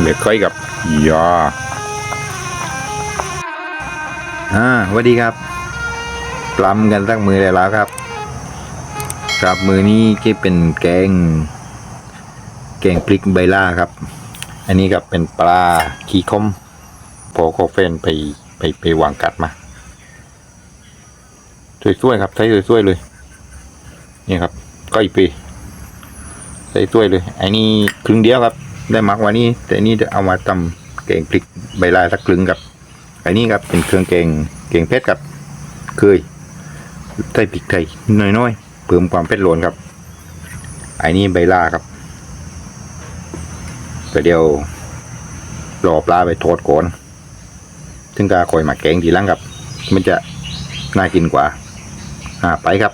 เหลือค่อยกับยออ่าสวัสดีครับปลำกันสักมือเลยแล้วครับ ครับมือนี้ก็เป็นแกง แกงพริกใบล่าครับ อันนี้ครับเป็นปลาขี้คมพอโคเฟนไปไปไปวางกัดมาสวยๆครับใช้สวยๆเลยนี่ครับก้อยปีใส่ถ้วยเลยไอ้นี่ครึ่งเดียวครับ ได้มักไวันนี้แต่นี่จะเอามาตำแกงพริกใบลายสักครึ่งกับไอ้นี่ครับเป็นเครื่องแกงแกงเผ็ดครับเคยใส่พริกไทยน้อยๆเพิ่มความเผ็ดร้อนครับไอ้นี่ใบลาครับแต่เดียวรอปลาไปทอดก่อนถึงกาคอยมาแกงทีหลังครับ มันจะน่ากินกว่าอ่าไปครับ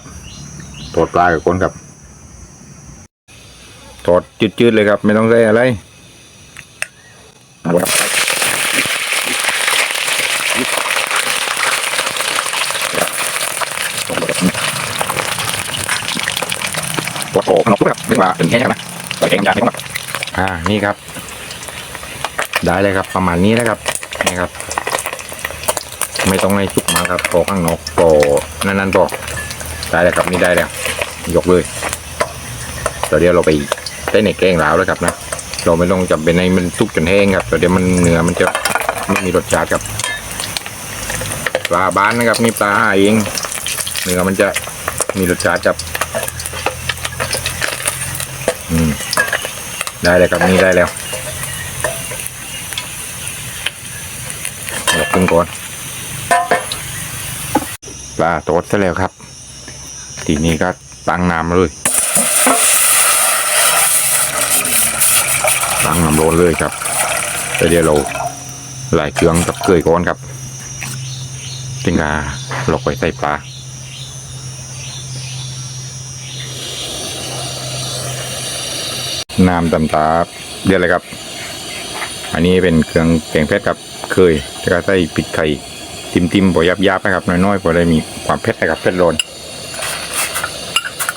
ทอดปลากับคนครับทอดจืดๆเลยครับ ไม่ต้องใส่อะไร ตัวโตขนมครับเรียกว่าเป็นแค่ไหมตัวเองยาไม่ต้องอ่า นี่ครับ ได้เลยครับ ประมาณนี้นะครับ นี่ครับ ไม่ต้องให้สุกมาครับพอข้างนอกพอนั่นๆพอได้เลยครับนี่ได้แล้ว ยกเลยเดี๋ยวเราไปใส่ในแกงแล้วแล้วครับนะ เราไม่ต้องจำเป็นในมันทุกจนแห้งครับแต่เดี๋ยวมันเนื้อมันจะไม่มีรสชาติครับปลาบ้านนะครับนี่ปลาหาเองเนื้อมันจะมีรสชาติครับอืมได้เลยครับนี่ได้แล้วเอาขึ้นก่อนปลาโตดซะแล้วครับ ทีนี้ก็ตั้งน้ำเลย ตั้งน้ำร้อนเลยครับแล้วเดี๋ยวเราไหลเครื่องกับเกลือก่อนครับจึงกาเราไปใส่ปลาน้ำตำตาเดือดเลยครับ อันนี้เป็นเครื่องแกงเผ็ดครับเคยจะก็ใส่ปิดไข่ติมติมๆพอยับยับนะครับน้อยๆพอได้มีความเผ็ดนะครับเผ็ดร้อน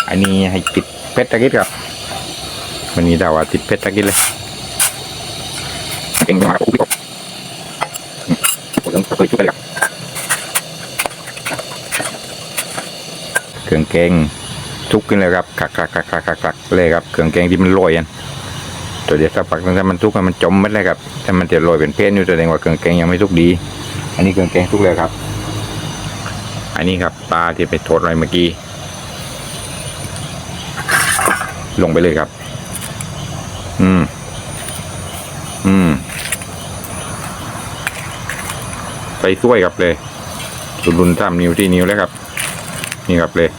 อันนี้ให้ติดเผ็ดตะกิดครับวันนี้ดาว่าติดเผ็ดตะกิดเลย เก่งมากโอ้โหผมต้องเคยช่วยเลยครับเครื่องแกงทุกขึ้นเลยครับคักคักคักคักคักเลยครับเครื่องแกงที่มันลอยอันตัวเดียวสักพักนึงถ้ามันทุกข์มันจมไม่เลยครับถ้ามันจะลอยเป็นเพนอยู่แสดงว่าเครื่องแกงยังไม่ทุกดี อันนี้เครื่องแกงทุกเลยครับ อันนี้ครับปลาที่ไปทอดไว้เมื่อกี้ลงไปเลยครับ อืม อืม ไปช่วยครับเลยรุนรุนตามนิ้วที่นิ้วแล้วครับ นี่ครับเลย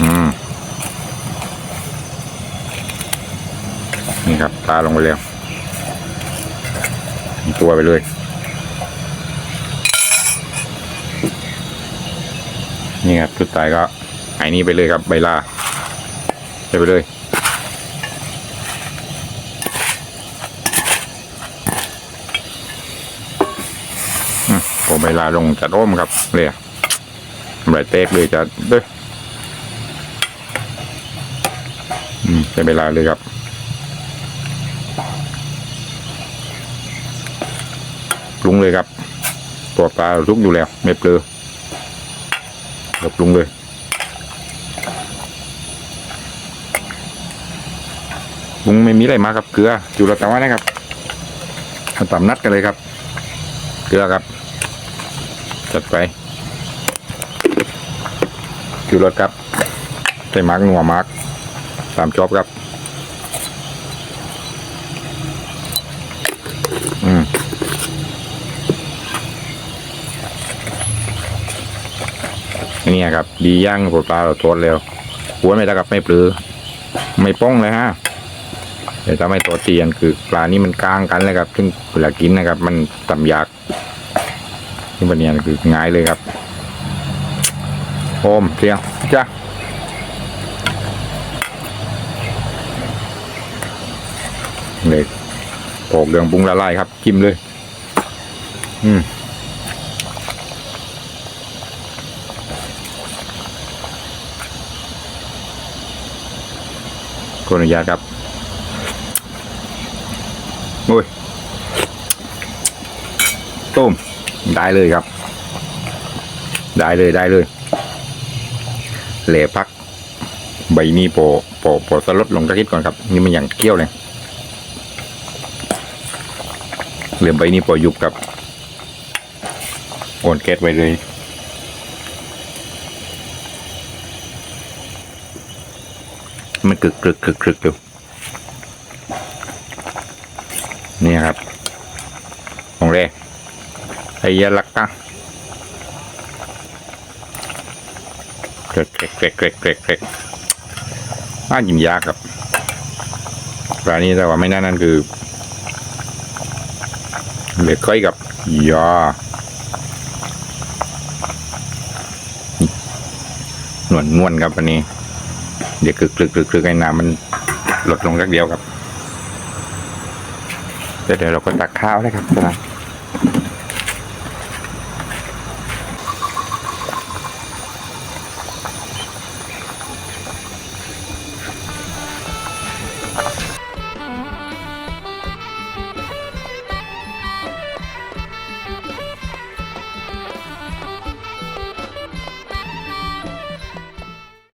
อืมนี่ครับตาลงไปแล้วตัวไปเลยนี่ครับสุดท้ายก็ไอ้นี่ไปเลยครับใบลาไปเลย อืมผมใบลาลงจัดร่มครับเลยอะใบเตกเลยจัดเด้ออืมใส่ใบลาเลยครับปรุงเลยครับ ตัวปลาลุกอยู่แล้ว ไม่เปลือเดี๋ยวปรุงเลยปรุงไม่มีอะไรมากครับเกลือจุลตะวันนะครับมาตำนัดกันเลยครับ เกลือครับ จัดไปจุรสครับใส่มาร์กนัวมาร์กตามชอบครับ อืมนี่ครับ ดีย่างปลาเราทอดแล้วหัวไม่ตะกับไม่ปลือ ไม่ป้องเลยฮะแต่ถ้าไม่ตัวเตียนคือปลานี่มันกลางกันเลยครับ ซึ่งเวลากินนะครับ มันต่ำยาก นี่บันเนียนคือง่ายเลยครับโอมเพียงจ้าเลยโปกเดืองปรุงละลายครับจิ้มเลย อืมขออนุญาตครับโอ้ยต้ม ได้เลยครับ ได้เลยได้เลยเหล่พัก ใบนี้โปโปโปสลดลงตะคิดก่อนครับ นี่มันอย่างเกี้ยวเลยเหลือใบนี้โปยุบครับโอนแก๊สไว้เลยมันกรึกกรึกกรึกกรึกอยู่นี่ครับ ไอ้ยาลักตะเกรกเกรกเกรกเกรกเกรกเกรกน่ายิ้มยากครับร้านนี้แต่ว่าไม่น่านั่นคือเหล็กก้อยกับยอหนวลนวลครับอันนี้ เดี๋ยวกรึกกรึกกรึกกรึกให้น้ำมันลดลงสักเดียวครับเดี๋ยวเดี๋ยวเราก็ตักข้าวเลยครับนะ Ha ha ha.